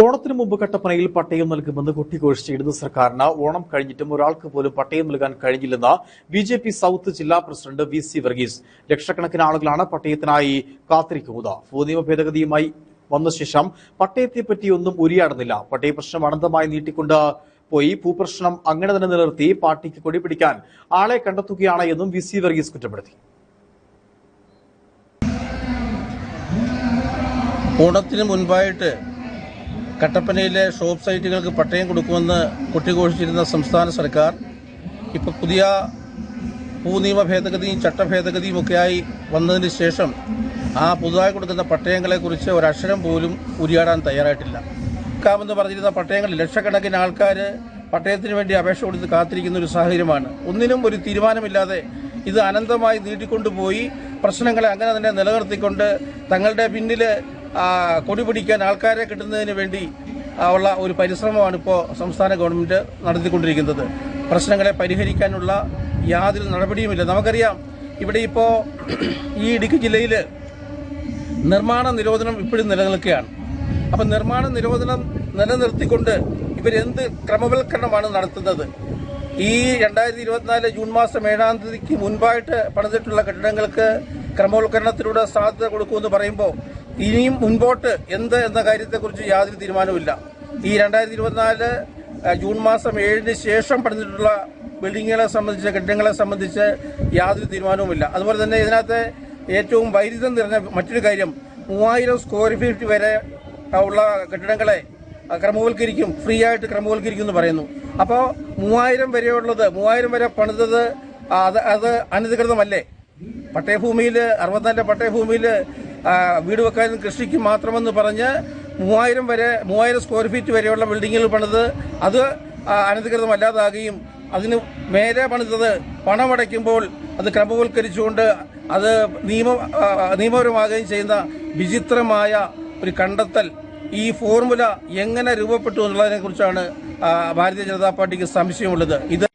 ഓണത്തിന് മുമ്പ് കട്ടപ്പനയിൽ പട്ടയം നൽകുമെന്ന് കൊട്ടിഘോഷിച്ച ഇടത് സർക്കാരിന് ഓണം കഴിഞ്ഞിട്ടും ഒരാൾക്ക് പോലും പട്ടയം നൽകാൻ കഴിഞ്ഞില്ലെന്ന് ബി ജെ പി സൌത്ത് ജില്ലാ പ്രസിഡന്റ് വി സി വർഗീസ്. ലക്ഷക്കണക്കിന് ആളുകളാണ് പട്ടയത്തിനായി കാത്തിരിക്കുന്നത്. ഭൂനിയമ ഭേദഗതിയുമായി വന്ന ശേഷം പട്ടയത്തെപ്പറ്റി ഒന്നും ഉരിയാടുന്നില്ല. പട്ടയ പ്രശ്നം അനന്തമായി നീട്ടിക്കൊണ്ട് പോയി. ഭൂപ്രശ്നം അങ്ങനെ തന്നെ നിലനിർത്തി പാർട്ടിക്ക് കൊടിപിടിക്കാൻ ആളെ കണ്ടെത്തുകയാണ് എന്നും വി സി വർഗീസ് കുറ്റപ്പെടുത്തി. ഓണത്തിന് മുൻപായിട്ട് കട്ടപ്പനയിലെ ഷോപ്പ് സൈറ്റുകൾക്ക് പട്ടയം കൊടുക്കുമെന്ന് കൊട്ടിഘോഷിച്ചിരുന്ന സംസ്ഥാന സർക്കാർ ഇപ്പോൾ പുതിയ ഭൂനിയമ ഭേദഗതിയും ചട്ടഭേദഗതിയും ഒക്കെയായി വന്നതിന് ശേഷം ആ പുതുതായി കൊടുക്കുന്ന പട്ടയങ്ങളെക്കുറിച്ച് ഒരക്ഷരം പോലും ഉരിയാടാൻ തയ്യാറായിട്ടില്ല. കാമെന്ന് പറഞ്ഞിരുന്ന പട്ടയങ്ങൾ ലക്ഷക്കണക്കിന് ആൾക്കാർ പട്ടയത്തിന് വേണ്ടി അപേക്ഷ കൊടുത്ത് കാത്തിരിക്കുന്ന ഒരു സാഹചര്യമാണ്. ഒന്നിനും ഒരു തീരുമാനമില്ലാതെ ഇത് അനന്തമായി നീട്ടിക്കൊണ്ടുപോയി പ്രശ്നങ്ങളെ അങ്ങനെ തന്നെ നിലനിർത്തിക്കൊണ്ട് തങ്ങളുടെ പിന്നിൽ കൊടി പിടിക്കാൻ ആൾക്കാരെ കിട്ടുന്നതിന് വേണ്ടി ഉള്ള ഒരു പരിശ്രമമാണ് ഇപ്പോൾ സംസ്ഥാന ഗവൺമെന്റ് നടത്തിക്കൊണ്ടിരിക്കുന്നത്. പ്രശ്നങ്ങളെ പരിഹരിക്കാനുള്ള യാതൊരു നടപടിയുമില്ല. നമുക്കറിയാം ഇവിടെ ഇപ്പോൾ ഈ ഇടുക്കി ജില്ലയിൽ നിർമ്മാണ നിരോധനം ഇപ്പോഴും നിലനിൽക്കുകയാണ്. അപ്പം നിർമ്മാണ നിരോധനം നിലനിർത്തിക്കൊണ്ട് ഇവരെന്ത് ക്രമവൽക്കരണമാണ് നടത്തുന്നത്? ഈ രണ്ടായിരത്തി ഇരുപത്തിനാല് ജൂൺ മാസം ഏഴാം തീയതിക്ക് മുൻപായിട്ട് പണിതിട്ടുള്ള കെട്ടിടങ്ങൾക്ക് ക്രമവൽക്കരണത്തിലൂടെ സാധ്യത കൊടുക്കുമെന്ന് പറയുമ്പോൾ ഇനിയും മുൻപോട്ട് എന്ത് എന്ന കാര്യത്തെക്കുറിച്ച് യാതൊരു തീരുമാനവുമില്ല. ഈ രണ്ടായിരത്തി ഇരുപത്തിനാല് ജൂൺ മാസം ഏഴിന് ശേഷം പണിതിട്ടുള്ള ബിൽഡിങ്ങുകളെ സംബന്ധിച്ച് കെട്ടിടങ്ങളെ സംബന്ധിച്ച് യാതൊരു തീരുമാനവുമില്ല. അതുപോലെ തന്നെ ഇതിനകത്ത് ഏറ്റവും വൈരുദ്ധ്യം നിറഞ്ഞ മറ്റൊരു കാര്യം മൂവായിരം സ്ക്വയർ ഫീറ്റ് വരെ ഉള്ള കെട്ടിടങ്ങളെ ക്രമവൽക്കരിക്കും ഫ്രീ ആയിട്ട് ക്രമവൽക്കരിക്കും എന്ന് പറയുന്നു. അപ്പോൾ മൂവായിരം വരെയുള്ളത് മൂവായിരം വരെ പണിതത് അത് അത് അനധികൃതമല്ലേ? പട്ടയഭൂമിയിൽ അറുപത്തിനാലിലെ പട്ടയഭൂമിയിൽ വീട് വെക്കാനും കൃഷിക്കും മാത്രമെന്ന് പറഞ്ഞ് മൂവായിരം വരെ മൂവായിരം സ്ക്വയർ ഫീറ്റ് വരെയുള്ള ബിൽഡിങ്ങുകൾ പണിത് അത് അനധികൃതമല്ലാതാകുകയും അതിന് മേലെ പണിതത് പണമടയ്ക്കുമ്പോൾ അത് ക്രമവൽക്കരിച്ചുകൊണ്ട് അത് നിയമ നിയമപരമാകുകയും ചെയ്യുന്ന വിചിത്രമായ ഒരു കണ്ടെത്തൽ. ഈ ഫോർമുല എങ്ങനെ രൂപപ്പെട്ടു എന്നുള്ളതിനെ കുറിച്ചാണ് ഭാരതീയ ജനതാ പാർട്ടിക്ക് സംശയമുള്ളത്. ഇത്